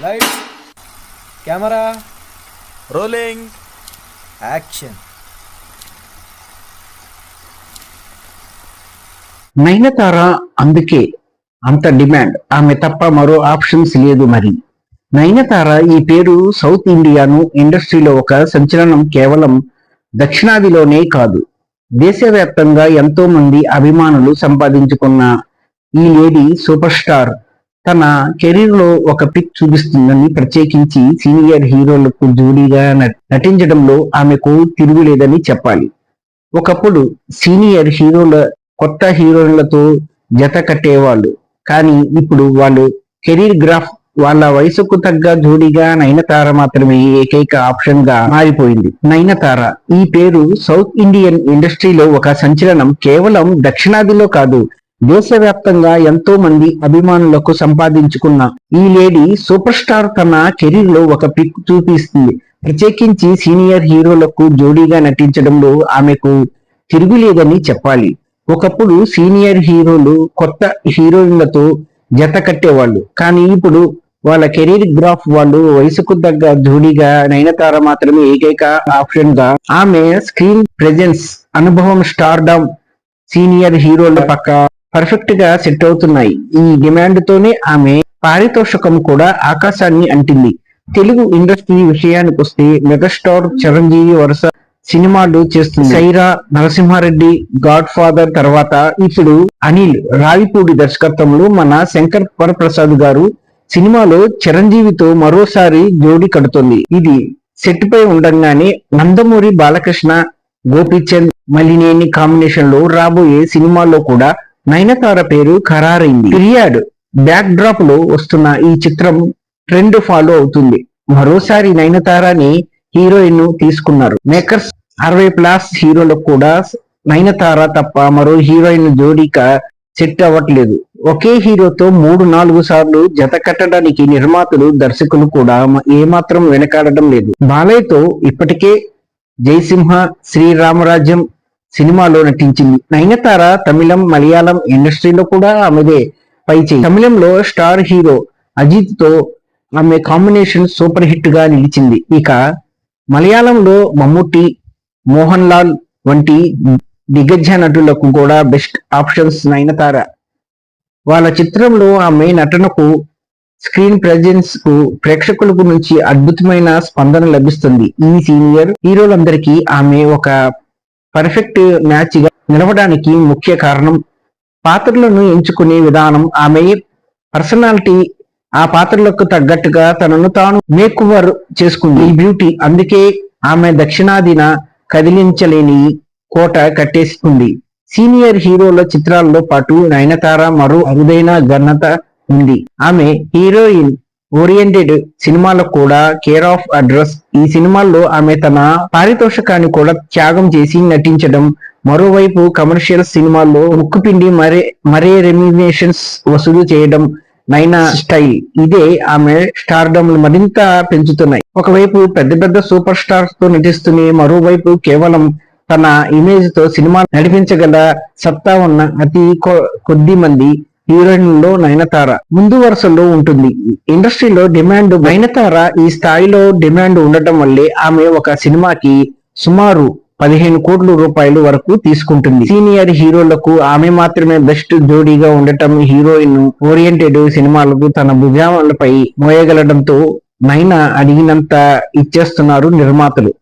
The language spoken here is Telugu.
Lights camera rolling. Action. Nayanthara అందుకే అంత డిమాండ్. ఆమె తప్ప మరో ఆప్షన్స్ లేదు మరి. నయనతార ఈ పేరు సౌత్ ఇండియాను ఇండస్ట్రీలో ఒక సంచలనం కేవలం దక్షిణాదిలోనే కాదు. దేశవ్యాప్తంగా ఎంతో మంది అభిమానులు సంపాదించుకున్న ఈ లేడీ సూపర్ స్టార్ తన కెరీర్లో ఒక పిక్ చూపిస్తుందని ప్రత్యేకించి సీనియర్ హీరోలకు జోడీగా న- నటించడంలో ఆమెకు తిరుగులేదని చెప్పాలి. ఒకప్పుడు సీనియర్ హీరోల కొత్త హీరోయిన్లతో జత కట్టేవాళ్ళు. కానీ ఇప్పుడు వాళ్ళు కెరీర్ గ్రాఫ్ వాళ్ళ వయసుకు తగ్గ జోడీగా నయనతార మాత్రమే ఏకైక ఆప్షన్గా మారిపోయింది. నయనతార ఈ పేరు సౌత్ ఇండియన్ ఇండస్ట్రీలో ఒక సంచలనం కేవలం దక్షిణాదిలో కాదు దేశవ్యాప్తంగా ఎంతో మంది అభిమానులకు సంపాదించుకున్న ఈ లేడీ సూపర్ స్టార్ తన కెరీర్లో ఒక పిక్ చూపిస్తుంది. ప్రత్యేకించి సీనియర్ హీరోలకు జోడీగా నటించడంలో ఆమెకు తిరుగులేదని చెప్పాలి. ఒకప్పుడు సీనియర్ హీరోలు కొత్త హీరోయిన్లతో జత కట్టేవాళ్ళు. కానీ ఇప్పుడు వాళ్ళ కెరీర్ గ్రాఫ్ వాళ్ళు వయసుకు తగ్గ జోడీగా నయనతార మాత్రమే ఏకైక ఆప్షన్గా ఆమె స్క్రీన్ ప్రెజెన్స్ అనుభవం స్టార్డమ్ సీనియర్ హీరోల పక్క పర్ఫెక్ట్గా సెట్ అవుతున్నాయి. ఈ డిమాండ్ తోనే ఆమె పారితోషకం కూడా ఆకాశాన్ని అంటింది. తెలుగు ఇండస్ట్రీ విషయానికి వస్తే మెగాస్టార్ చిరంజీవి వరుస సినిమాలు చేస్తుంది. సైరా నరసింహారెడ్డి గాడ్ ఫాదర్ తర్వాత ఇప్పుడు అనిల్ రావిపూడి దర్శకత్వంలో మన శంకర్ వరప్రసాద్ గారు సినిమాలో చిరంజీవితో మరోసారి జోడి కడుతుంది. ఇది సెట్ పై ఉండగానే నందమూరి బాలకృష్ణ గోపీచంద్ మలినేని కాంబినేషన్లో రాబోయే సినిమాలో కూడా నయనతార పేరు ఖరారైంది. పిరియాడ్ బ్యాక్ డ్రాప్లో వస్తున్న ఈ చిత్రం ట్రెండ్ ఫాలో అవుతుంది. మరోసారి నయనతారని హీరోయిన్ తీసుకున్నారు. మేకర్స్ అరవై ప్లాస్ హీరోలకు కూడా నయనతార తప్ప మరో హీరోయిన్ జోడిక సెట్ అవ్వట్లేదు. ఒకే హీరోతో మూడు నాలుగు సార్లు జత కట్టడానికి నిర్మాతలు దర్శకులు కూడా ఏమాత్రం వెనకాడడం లేదు. బాలయ్యతో ఇప్పటికే జయసింహ శ్రీరామరాజ్యం సినిమాలో నటించింది. నయనతార తమిళం మలయాళం ఇండస్ట్రీలో కూడా ఆమెదే పైచేయి తమిళంలో స్టార్ హీరో అజిత్తో ఆమె కాంబినేషన్ సూపర్ హిట్గా నిలిచింది. ఇక మలయాళంలో మమ్ముట్టి మోహన్ లాల్ వంటి దిగ్గజ నటులకు కూడా బెస్ట్ ఆప్షన్స్ నయనతార. వాళ్ళ చిత్రంలో ఆమె నటనకు స్క్రీన్ ప్రెజెన్స్కు ప్రేక్షకులకు నుంచి అద్భుతమైన స్పందన లభిస్తుంది. ఈ సీనియర్ హీరోలందరికీ ఆమె ఒక పర్ఫెక్ట్ మ్యాచ్గా నిలవడానికి ముఖ్య కారణం పాత్రలను ఎంచుకునే విధానం. ఆమె పర్సనాలిటీ ఆ పాత్రలకు తగ్గట్టుగా తనను తాను మేకువర్ చేసుకుంది. ఈ బ్యూటీ అందుకే ఆమె దక్షిణాదిన కదిలించలేని కోట కట్టేసుకుంది సీనియర్ హీరోల చిత్రాల్లో పాటు నయనతార మరో అరుదైన ఘనత ఉంది. ఆమె హీరోయిన్ ఓరియంటెడ్ సినిమాలకు కూడా కేర్ ఆఫ్ అడ్రస్. ఈ సినిమాల్లో ఆమె తన పారితోషికాన్ని కూడా త్యాగం చేసి నటించడం. మరోవైపు కమర్షియల్ సినిమాల్లో ముక్కుపిండి మరే మరే రెమ్యునేషన్స్ వసూలు చేయడం. నైనా స్టైల్. ఇదే ఆమె స్టార్డమ్ మరింత పెంచుతున్నాయి. ఒకవైపు పెద్ద పెద్ద సూపర్ స్టార్స్తో నటిస్తూనే మరోవైపు కేవలం తన ఇమేజ్తో సినిమా నడిపించగల సత్తా ఉన్న అతి కొ- కొద్ది మంది హీరోయిన్లో నయనతార ముందు వరుసలో ఉంటుంది. ఇండస్ట్రీలో డిమాండ్ నయనతార ఈ స్థాయిలో డిమాండ్ ఉండటం వల్లే ఆమె ఒక సినిమాకి సుమారు పదిహేను కోట్ల రూపాయలు వరకు తీసుకుంటుంది. సీనియర్ హీరోలకు ఆమె మాత్రమే బెస్ట్ జోడీగా ఉండటం హీరోయిన్ ఓరియంటెడ్ సినిమాలకు తన భుజాలపై మోయగలడంతో నైనా అడిగినంత ఇచ్చేస్తున్నారు నిర్మాతలు.